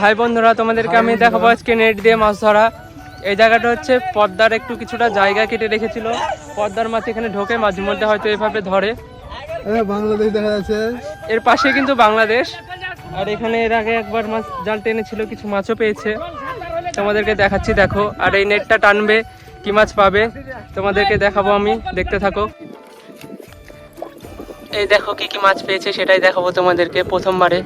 High বন্ধুরা তোমাদেরকে আমি দেখাবো আজকে নেট দিয়ে মাছ ধরা। এই জায়গাটা হচ্ছে পদ্মার একটু কিছুটা জায়গা কেটে রেখেছিল। পদ্মার মাছ এখানে ঢোকে মাঝে মধ্যে হয়তো এভাবে ধরে। বাংলাদেশ দেখা যাচ্ছে। এর পাশে কিন্তু বাংলাদেশ। আর এখানে এর আগে একবার মাছ জাল টেনেছিল কিছু মাছও পেয়েছে। তোমাদেরকে দেখাচ্ছি দেখো। আর এই নেটটা টানবে কি মাছ পাবে তোমাদেরকে দেখাবো আমি। দেখতে থাকো। এই দেখো কি কি মাছ পেয়েছে সেটাই দেখাবো তোমাদেরকে প্রথমবারে।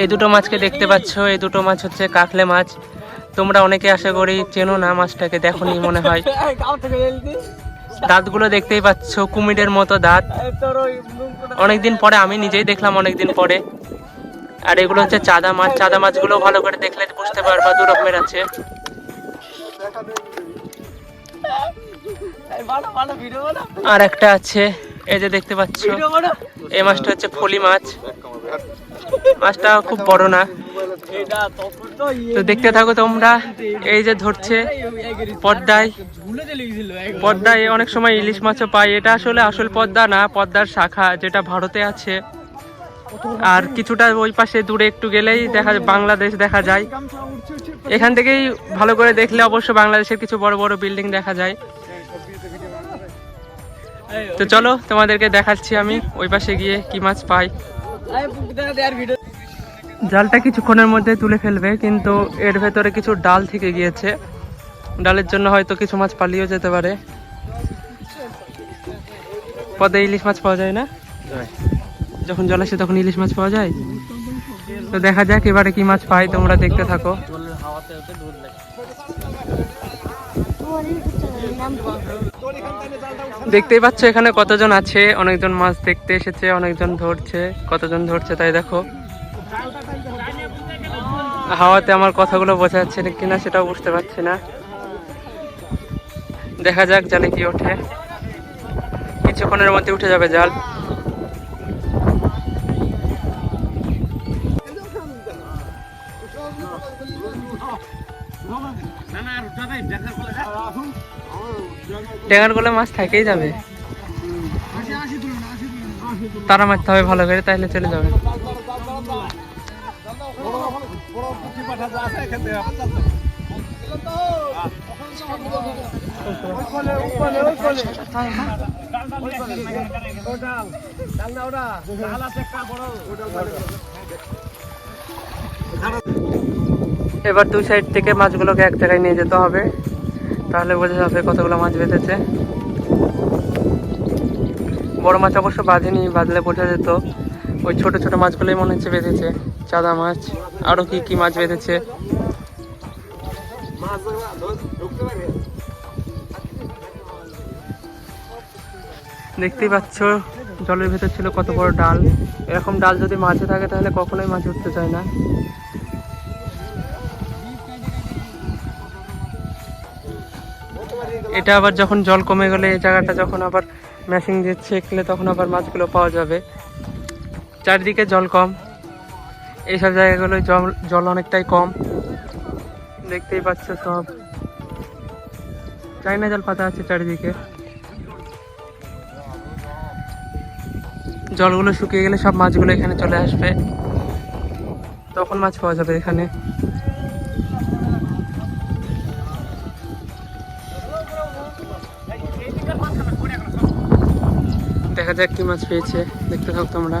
এই দুটো মাছকে দেখতে পাচ্ছ এই দুটো মাছ হচ্ছে কাকলে মাছ। তোমরা অনেকে আশা করি চেনো না মাছটাকে দেখোনি মনে হয়। দাঁতগুলো দেখতেই পাচ্ছ কুমিরের মতো দাঁত। অনেকদিন পরে আমি নিজেই দেখলাম অনেকদিন পরে। আর এগুলো হচ্ছে চাদা মাছ চাদা মাছগুলো ভালো করে দেখলে বুঝতে পারবা দু রকমের আছে। আর একটা আছে এই যে দেখতে পাচ্ছ এই মাছটা হচ্ছে ফলি মাছ। মাছটা খুব বড় না। তো দেখতে থাকো তোমরা, এই যে ধরছে পদ্মায়। পদ্মায় অনেক সময় ইলিশ মাছও পাই এটা আসলে আসল পদ্মা না, পদ্মার শাখা যেটা ভারতে আছে। আর কিছুটা ওই পাশে দূরে একটু গেলেই দেখা বাংলাদেশ দেখা যায়। এখান থেকেই ভালো করে দেখলে অবশ্য বাংলাদেশের কিছু বড় বড় বিল্ডিং দেখা যায়। তো চলো তোমাদেরকে দেখাচ্ছি আমি, ওই পাশে গিয়ে কি মাছ পাই জালটা কিছুক্ষণের মধ্যে তুলে ফেলবে, কিন্তু এর ভেতরে কিছু ডাল থেকে গিয়েছে। ডালের জন্য হয়তো কিছু মাছ পালিয়েও যেতে পারে। পদে ইলিশ মাছ পাওয়া যায় না? যখন জল আসে তখন ইলিশ মাছ পাওয়া যায়? তো দেখা যাক এবারে কি মাছ পাই তোমরা দেখতে থাকো। দেখতেই পাচ্ছ এখানে কতজন আছে, অনেকজন মাছ দেখতে এসেছে, অনেকজন ধরছে, কতজন ধরছে তাই দেখো। হাওয়াতে আমার কথাগুলো বোঝা যাচ্ছে কিনা সেটাও বুঝতে পারছি না। দেখা যাক জালে কি ওঠে। কিছুক্ষণের মধ্যে উঠে যাবে জাল। গোলে মাছ থেকেই যাবে। তারা মারতে হবে ভালো করে তাহলে চলে যাবে। এবার দুই সাইড থেকে মাছগুলোকে এক জায়গায় নিয়ে যেতে হবে। তাহলে বোঝা যাবে কতগুলো মাছ বেঁধেছে। বড় মাছ অবশ্য বাঁধেনি, বাঁধলে বোঝা যেত। ওই ছোট ছোট মাছগুলোই মনে হচ্ছে বেঁধেছে। চাদা মাছ আরও কি কি মাছ বেঁধেছে? দেখতেই পাচ্ছ, জলের ভেতর ছিল কত বড় ডাল। এরকম ডাল যদি মাছে থাকে, তাহলে কখনোই মাছ উঠতে চায় না। এটা আবার যখন জল কমে গেলে, এই জায়গাটা যখন আবার মেশিন দিয়ে ছেঁকলে, তখন আবার মাছগুলো পাওয়া যাবে। চারিদিকে জল কম। এইসব জায়গাগুলোয় জল জল অনেকটাই কম। দেখতেই পাচ্ছ সব। চাইনা জল পাতা আছে চারিদিকে। জলগুলো শুকিয়ে গেলে সব মাছগুলো এখানে চলে আসবে। তখন মাছ পাওয়া যাবে এখানে। দেখা যাক কি মাছ পেয়েছে। দেখতে থাকো তোমরা।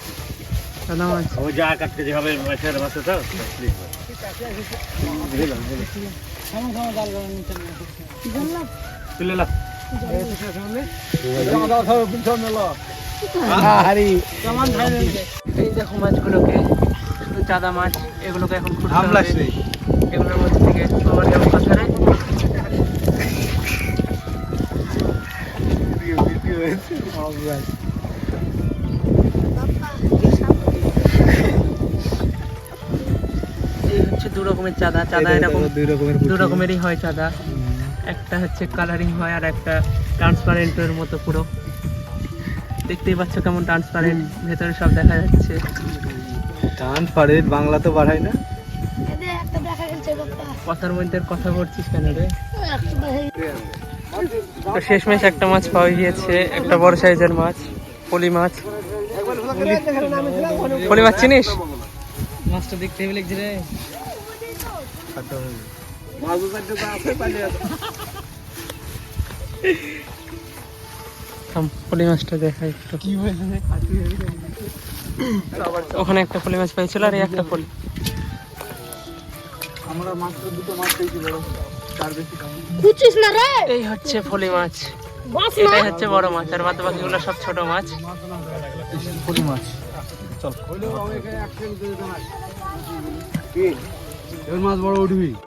যা কাটকে যেভাবে মাছের মাছ তো তুলে লাও এই দেখো মাছগুলোকে শুধু চাদা মাছ এগুলোকে এখন এগুলোর মধ্যে থেকে আবার কেমন কথা রে দু রকমের চাঁদা চাঁদা এরকম দুই রকমের দু রকমেরই হয় চাঁদা। একটা হচ্ছে কালারিং হয় আর একটা ট্রান্সপারেন্টের মতো পুরো। দেখতেই পাচ্ছ কেমন ট্রান্সপারেন্ট ভেতরে সব দেখা যাচ্ছে। ট্রান্সপারেন্ট বাংলা তো বাড়ায় না। কথার মধ্যে কথা বলছিস কেন রে? তো শেষমেশ একটা মাছ পাওয়া গিয়েছে একটা বড় সাইজের মাছ পলি মাছ। পলি মাছ চিনিস? মাছটা দেখতে হেবে রে। থাম, পলি মাছটা দেখা একটু। কি ওখানে একটা পলি মাছ পেয়েছিল আর এই একটা পলি। আমরা মাত্র দুটো মাছ পেয়েছি বড়। তার বেশি দাম। না রে? এই হচ্ছে পলি মাছ। এটাই হচ্ছে বড় মাছ আর বাদ বাকিগুলো সব ছোট মাছ। পুঁটি মাছ। চল। মাছ বড় উঠবি।